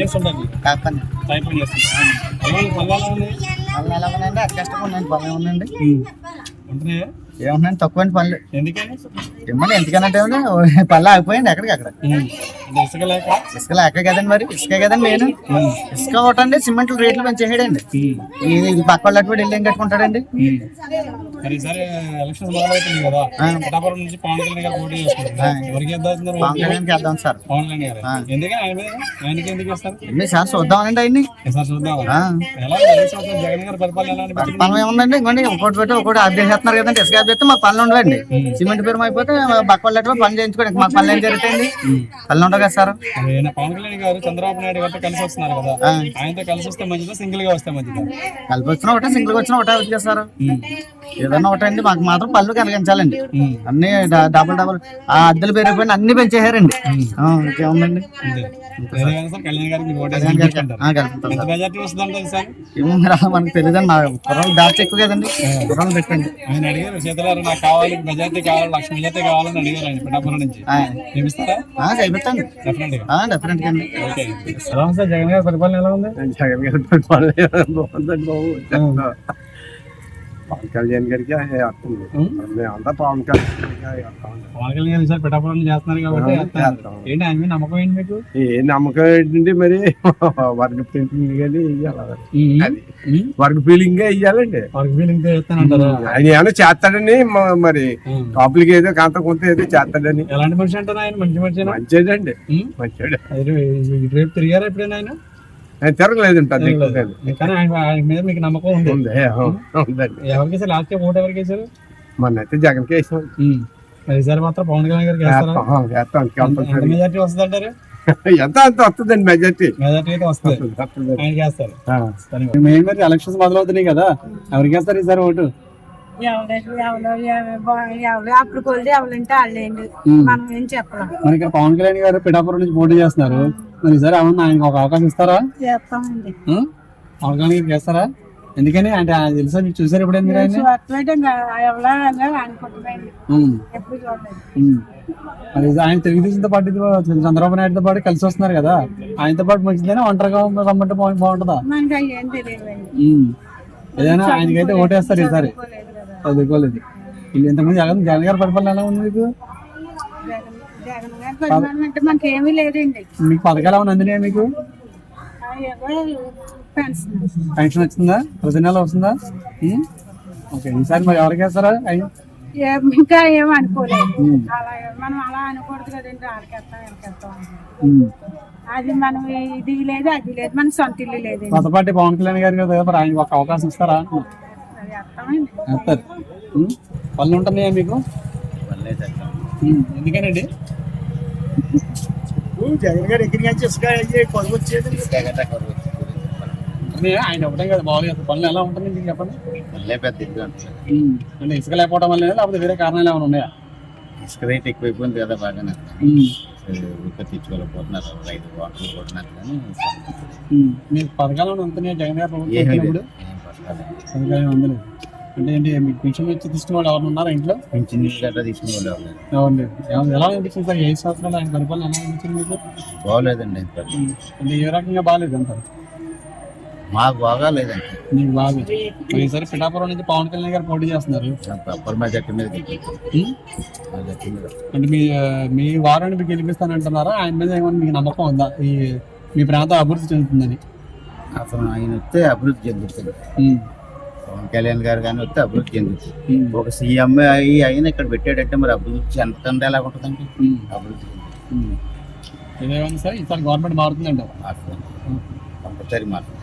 చేస్తుంటుంది కాకపోతే టైప్ పని చేస్తుంది ఎలా పనులు ఎలా ఉన్నాయండి పనులు ఏముందండి ఉంటున్నాయా? ఏమున్నాయండి తక్కువండి పనులు. ఎందుకని? ఏమన్నా ఎందుకనంటే పనులు ఆగిపోయింది ఎక్కడికి అక్కడ? అంటే ఇసుక లేక? ఇసుక లేక కదండి మరి? ఇసుక కదండి మెయిన్ ఇసుక ఒకటండి సిమెంట్ రేట్లు పెంచేసాడండి. ఇది ఇది పక్క వాళ్ళకి కూడా వెళ్ళి ఏం కట్టుకుంటాడండి? పవన్ కళ్యాణ్ సార్. ఎందుకని సార్ చూద్దామనండి ఆయన్ని. పరిపాలన ఏముందండి? ఇంకోటి ఒకటి పెట్టి ఒకటి అప్డేట్ చేస్తున్నారు కదండి ఇసుక అప్డేట్ చేస్తే మా పనులు ఉండవండి. సిమెంట్ పేరు అయిపోతే బక్క వాళ్ళు పనులు చేయించుకోండి. మా పనులు ఏం జరుగుతాయండి? పనులు ఉండవు కదా సార్? పవన్ కళ్యాణ్ గారు చంద్రబాబు నాయుడు గారితో కలిసి వస్తున్నారు కదా. ఆయనతో కలిసి వస్తే మంచిదా సింగిల్గా వస్తే మంచిదా? కలిపి వచ్చిన ఒకటే సింగిల్ వచ్చిన ఒకటే వచ్చి సార్. ఏదన్నా ఒకటే అండి మాకు మాత్రం పనులు కలిగించాలండి అన్ని డ- డబుల్ డబుల్ ఆ అద్దెలు పెరిగిపోయిన అన్ని పెంచేసారండి ఆ, ఇంకేముందండి? మనకు తెలియదండి. మా కుర్రాలు దాచి ఎక్కువ కదండి. కుర్రాలు పెట్టండి. ఆయన అడిగారు సీతలారు నాకు కావాలి మెజార్టీ కావాలి లక్ష మెజార్టీ కావాలని అడిగారు ఆయన పిఠాపురం నుంచి. ఆ, ఏమిస్తారా? ఆ, చేపిస్తాండి డెఫినెట్గా డెఫినెట్గా అండి. ఓకే ఎలా ఉంది సార్ జగన్ గారి పరిపాలన ఎలా ఉంది? జగన్ గారి పరిపాలన బాగుందండి బాబు. పవన్ కళ్యాణ్ గారికి వస్తుంది. మేమంతా పవన్ కళ్యాణ్ గారికి. పవన్ కళ్యాణ్ ఈసారి పిఠాపురం చేస్తున్నారు కాబట్టి. ఏంటి ఆయన నమ్మకం ఏంటి మీకు? ఏ నమ్మకం ఏంటంటే మరి? వర్గ ఫీలింగ్ కానీ అది వర్గ ఫీలింగ్గా ఇయ్యాలండి. వారికి ఫీలింగ్ ఆయన ఏమైనా చేస్తాడని మరి టాపులకి ఏదో కాంత కొంత ఏదో చేస్తాడని. ఎలాంటి మనిషి అంటారు ఆయన? మంచి మనిషి మంచిదండి మంచిది రేపు తిరిగారా ఎప్పుడైనా ఆయన? ఆయన తిరగలేదు. మీకు నమ్మకం ఉంది ఉంది అవును, ఉందండి ఎవరికి లాస్ట్ ఓటు ఎవరికి మొన్న అయితే జగన్ ఈసారి మాత్రం పవన్ కళ్యాణ్ గారికి వేస్తాం మెజార్టీ వస్తుంది అంటారు ఎంత అంత వస్తుందండి మెజార్టీ మెజార్టీ అయితే వస్తుంది వస్తుంది. ఆయనకి వేస్తారు ఆ. మెయిన్ మరి ఎలక్షన్స్ మొదలవుతున్నాయి కదా ఎవరికి వేస్తారు ఈసారి ఓటు అప్పుడు కొలిది ఎవరంటే వాళ్ళేంటి మనం ఏం చెప్పలేం మరి ఇక్కడ పవన్ కళ్యాణ్ గారు పిఠాపురం నుంచి పోటీ చేస్తున్నారు మరి ఈసారి అవును? ఆయనకి ఒక అవకాశం ఇస్తారా? చేస్తామండి. గారికి వేస్తారా ఎందుకని? అంటే ఆయన తెలుసా మీరు చూసారు ఎప్పుడైనా మీరు ఆయన. మరి ఆయన తెలుగుదేశంతో పాటు చంద్రబాబు నాయుడుతో పాటు కలిసి వస్తున్నారు కదా. ఆయనతో పాటు మంచిదేనా ఒంటరిగా రమ్మంటే బాగు- బాగుంటుందా. ఏదైనా ఆయనకైతే ఓటేస్తారు ఈసారి. చదువుకోలేదు. ఇంతకుముందు జగన్ జగన్ గారి పరిపాలన ఎలా ఉంది మీకు? జగన్ జగన్ గారి పరిమాణం అంటే మనకి ఏమీ లేదండి. మీకు పథకాలు ఏమైనా అందినాయా మీకు? పెన్షన్ పెన్షన్ వచ్చిందా? ప్రతి నెల వస్తుందా? ఉం? ఓకే ఈసారి మరి ఎవరికి వేస్తారా? అయ్యి ఏం ఇంకా ఏం అనుకోలేదు. అలా మనం అలా అనకూడదు కదండి ఆడికెత్తాం వెనకెత్తాం ఉం. అది మనం ఇది లేదు అది లేదు మన సొంత ఇల్లు లేదండి. కొత్త పార్టీ పవన్ కళ్యాణ్ గారు కదా మరి ఆయనకి ఒక అవకాశం ఇస్తారా? అంటున్నా. అది అర్థమైంది వేస్తారు. ఉం? పనులు ఉంటున్నాయా మీకు. ఎందుకనండి జగన్ గారు ఎక్కడికి వచ్చి ఇసుక కొనుగోలు వచ్చేది? ఆయన ఒకటే కదా బాగా అసలు పనులు ఎలా ఉంటుంది మీకు చెప్పండి. అంటే ఇసుక లేకపోవడం వల్ల లేకపోతే వేరే కారణాలు ఏమైనా ఉన్నాయా ఇసుక రేట్ ఎక్కువైపోయింది కదా బాగానే. ఊరికే తెచ్చుకోలేకపోతున్నారు రైతు వాటర్ కొడుతున్నారు కానీ. మీకు ఉంటున్నాయా జగన్ గారు. ఏం పథకాలు లేవు. అంటే ఏంటి మీకు పెన్షన్ వచ్చి తీసుకున్న వాళ్ళు ఎవరు ఉన్నారా ఇంట్లో పింఛన్ గట్రా తీసుకునే వాళ్ళు ఎవరు లేరు. లేరు. ఎలా- అనిపించింది సార్ ఏ సంవత్సరాలు ఆయన పరిపాలన ఎలా అనిపించింది మీకు బాగోలేదండి ఇంత. అంటే ఏ రకంగా బాగాలేదు అంటారు మాకు బాగాలేదండి నీకు బాగా మరి ఈసారి పిఠాపురం నుంచి పవన్ కళ్యాణ్ గారు పోటీ చేస్తున్నారు అప్పర్ మెజార్టీ మీద గెలిపించారు. ఉం? మెజార్టీ మీద అంటే మీ మీ వారాన్ని మీకు గెలిపిస్తానంటున్నారా ఆయన మీద ఏమైనా మీకు నమ్మకం ఉందా ఈ మీ ప్రాంతం అభివృద్ధి చెందుతుందని అసలు ఆయన వస్తే అభివృద్ధి చెందుతుంది ఉం. పవన్ కళ్యాణ్ గారు కానీ వస్తే అభివృద్ధి చెందుతుంది. ఒక సీఎం అయ్యి అయినా ఇక్కడ పెట్టాడంటే మరి అభివృద్ధి చెందకుండా ఎలా ఉంటుందండి. అభివృద్ధి సార్? ఈసారి గవర్నమెంట్ మారుతుందండి. మారుతుంది కంపల్సరీ మారుతుంది.